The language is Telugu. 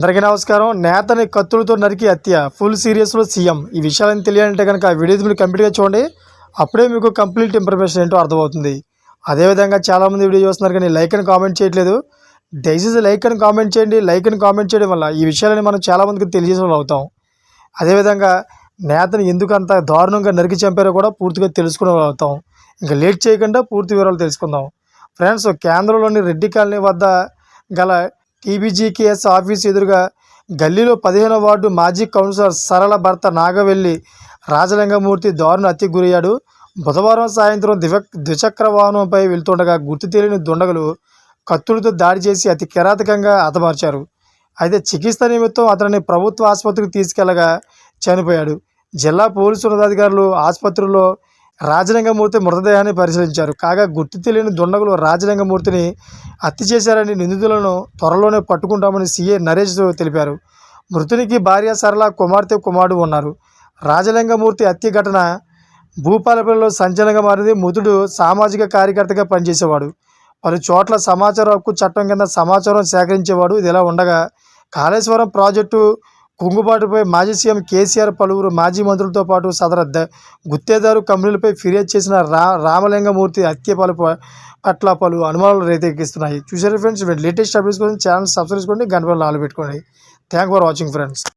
అందరికీ నమస్కారం. నేతని కత్తులతో నరికి హత్య. ఫుల్ సీరియస్లో సీఎం. ఈ విషయాలను తెలియాలంటే కనుక ఆ మీరు కంప్లీట్గా చూడండి. అప్పుడే మీకు కంప్లీట్ ఇన్ఫర్మేషన్ ఏంటో అర్థమవుతుంది. అదేవిధంగా చాలామంది వీడియో చూస్తున్నారు కానీ లైక్ అని కామెంట్ చేయట్లేదు. దయచేసి లైక్ అని కామెంట్ చేయండి. లైక్ అని కామెంట్ చేయడం వల్ల ఈ విషయాలని మనం చాలామందికి తెలియజేసే అవుతాం. అదేవిధంగా నేతను ఎందుకు అంత దారుణంగా నరికి చంపారో కూడా పూర్తిగా తెలుసుకునే అవుతాం. ఇంకా లేట్ చేయకుండా పూర్తి వివరాలు తెలుసుకుందాం. ఫ్రెండ్స్ కేంద్రంలోని రెడ్డి కాలనీ వద్ద గల టీబీజీకేఎస్ ఆఫీస్ ఎదురుగా గల్లీలో పదిహేను వార్డు మాజీ కౌన్సిలర్ సరళ భర్త నాగవెల్లి రాజలింగమూర్తి దారుణ హత్యకు గురయ్యాడు. బుధవారం సాయంత్రం దివ ద్విచక్ర వాహనంపై వెళ్తుండగా గుర్తు తెలియని దుండగులు కత్తులతో దాడి చేసి అతి కిరాతకంగా హతమార్చారు. అయితే చికిత్స నిమిత్తం అతనిని ప్రభుత్వ ఆసుపత్రికి తీసుకెళ్ళగా చనిపోయాడు. జిల్లా పోలీసు ఉన్నతాధికారులు ఆసుపత్రిలో రాజలింగమూర్తి మృతదేహాన్ని పరిశీలించారు. కాగా గుర్తు తెలియని దుండగులు రాజలింగమూర్తిని హత్య చేశారని నిందితులను త్వరలోనే పట్టుకుంటామని సీఏ నరేష్ తెలిపారు. మృతునికి భార్య సరళ కుమార్తె కుమారుడు ఉన్నారు. రాజలింగమూర్తి హత్య ఘటన భూపాలపల్లిలో సంచలనంగా మారింది. మృతుడు సామాజిక కార్యకర్తగా పనిచేసేవాడు. పలు చోట్ల సమాచార హక్కు చట్టం కింద సమాచారం సేకరించేవాడు. ఇది ఇలా ఉండగా కాళేశ్వరం ప్రాజెక్టు కుంగుబాటుపై మాజీ సీఎం కేసీఆర్ పలువురు మాజీ మంత్రులతో పాటు సదర గుత్తేదారు కంపెనీలపై ఫిర్యాదు చేసిన రా రామలింగమూర్తి హత్య పలు పట్ల పలు అనుమానాలు రేతెక్కిస్తున్నాయి చూసారు ఫ్రెండ్స్ లేటెస్ట్ అప్డేట్స్ కోసం ఛానల్ సబ్స్క్రైబ్ చేసుకోండి గంట నాలుగు పెట్టుకోండి. Thank for watching friends.